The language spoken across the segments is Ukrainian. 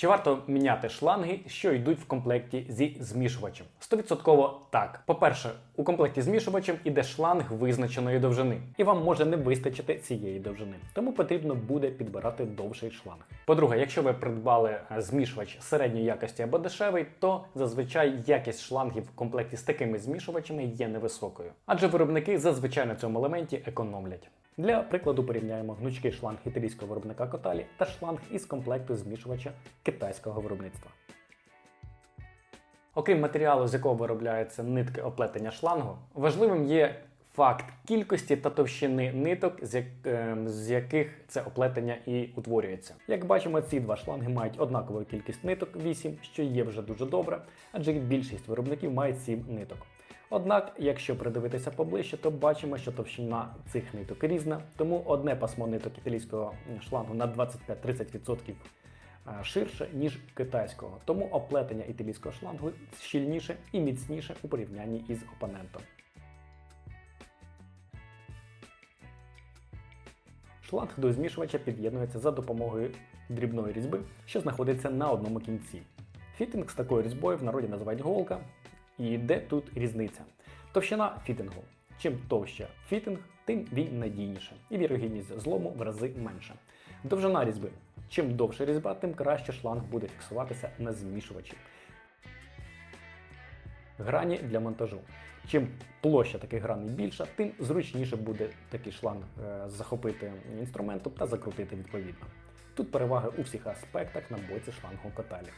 Чи варто міняти шланги, що йдуть в комплекті зі змішувачем? Стовідсотково так. По-перше, у комплекті змішувачем іде шланг визначеної довжини, і вам може не вистачити цієї довжини. Тому потрібно буде підбирати довший шланг. По-друге, якщо ви придбали е, змішувач середньої якості або дешевий, то зазвичай якість шлангів в комплекті з такими змішувачами є невисокою, адже виробники зазвичай на цьому елементі економлять. Для прикладу порівняємо гнучкий шланг італійського виробника Коталі та шланг із комплекту змішувача китайського виробництва. Окрім матеріалу, з якого виробляються нитки оплетення шлангу, важливим є факт кількості та товщини ниток, з, як, ем, з яких це оплетення і утворюється. Як бачимо, ці два шланги мають однакову кількість ниток 8, що є вже дуже добре, адже більшість виробників мають 7 ниток. Однак, якщо придивитися поближче, то бачимо, що товщина цих ниток різна, тому одне пасмо ниток італійського шлангу на 25-30% е, ширше, ніж китайського. Тому оплетення італійського шлангу щільніше і міцніше у порівнянні із опонентом. Шланг до змішувача під'єднується за допомогою дрібної різьби, що знаходиться на одному кінці. Фітинг з такою різьбою в народі називають голка. І де тут різниця? Товщина фітингу. Чим товще фітинг, тим він надійніше, і вірогідність злому в рази менша. Довжина різьби. Чим довша різьба, тим краще шланг буде фіксуватися на змішувачі. Грані для монтажу. Чим площа таких граней більша, тим зручніше буде такий шланг е, захопити інструментом та закрутити відповідно. Тут переваги у всіх аспектах на боці шлангу котелі.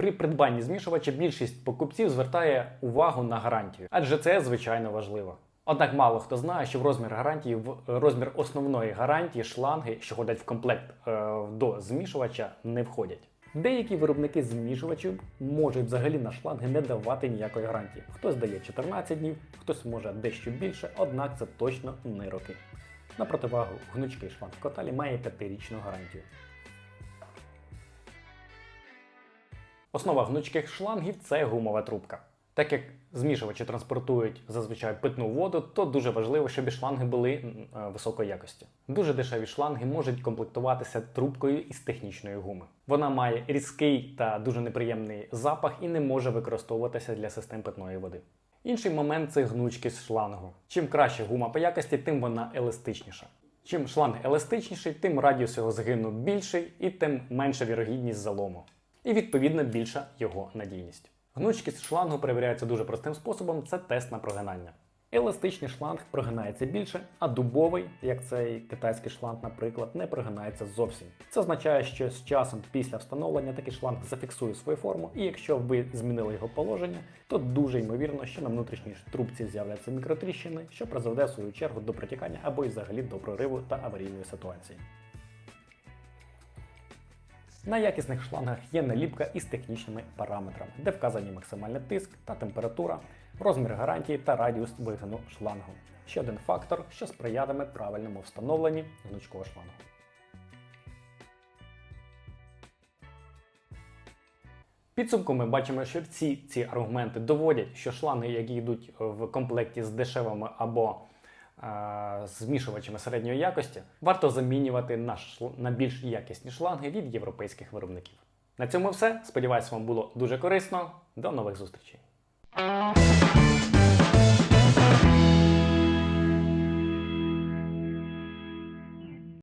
При придбанні змішувача більшість покупців звертає увагу на гарантію, адже це звичайно важливо. Однак мало хто знає, що в розмір гарантії, в розмір основної гарантії шланги, що ходять в комплект е, до змішувача, не входять. Деякі виробники змішувачів можуть взагалі на шланги не давати ніякої гарантії. Хтось дає 14 днів, хтось може дещо більше, однак це точно не роки. На противагу, гнучкий шланг в Коталі має 5-річну гарантію. Основа гнучких шлангів це гумова трубка. Так як змішувачі транспортують зазвичай питну воду, то дуже важливо, щоб і шланги були е, високої якості. Дуже дешеві шланги можуть комплектуватися трубкою із технічної гуми. Вона має різкий та дуже неприємний запах і не може використовуватися для систем питної води. Інший момент це гнучкість шлангу. Чим краще гума по якості, тим вона еластичніша. Чим шланг еластичніший, тим радіус його згину більший і тим менша вірогідність залому. І відповідно більша його надійність. Гнучкість шлангу перевіряється дуже простим способом це тест на прогинання. Еластичний шланг прогинається більше, а дубовий, як цей китайський шланг, наприклад, не прогинається зовсім. Це означає, що з часом після встановлення такий шланг зафіксує свою форму, і якщо ви змінили його положення, то дуже ймовірно, що на внутрішній трубці з'являться мікротріщини, що призведе в свою чергу до протікання або й взагалі до прориву та аварійної ситуації. На якісних шлангах є наліпка із технічними параметрами, де вказані максимальний тиск та температура, розмір гарантії та радіус вигину шлангу. Ще один фактор, що сприятиме правильному встановленні гнучкого шлангу. Підсумку ми бачимо, що всі ці аргументи доводять, що шланги, які йдуть в комплекті з дешевими або змішувачами середньої якості, варто замінювати наш на більш якісні шланги від європейських виробників. На цьому все. Сподіваюсь, вам було дуже корисно. До нових зустрічей.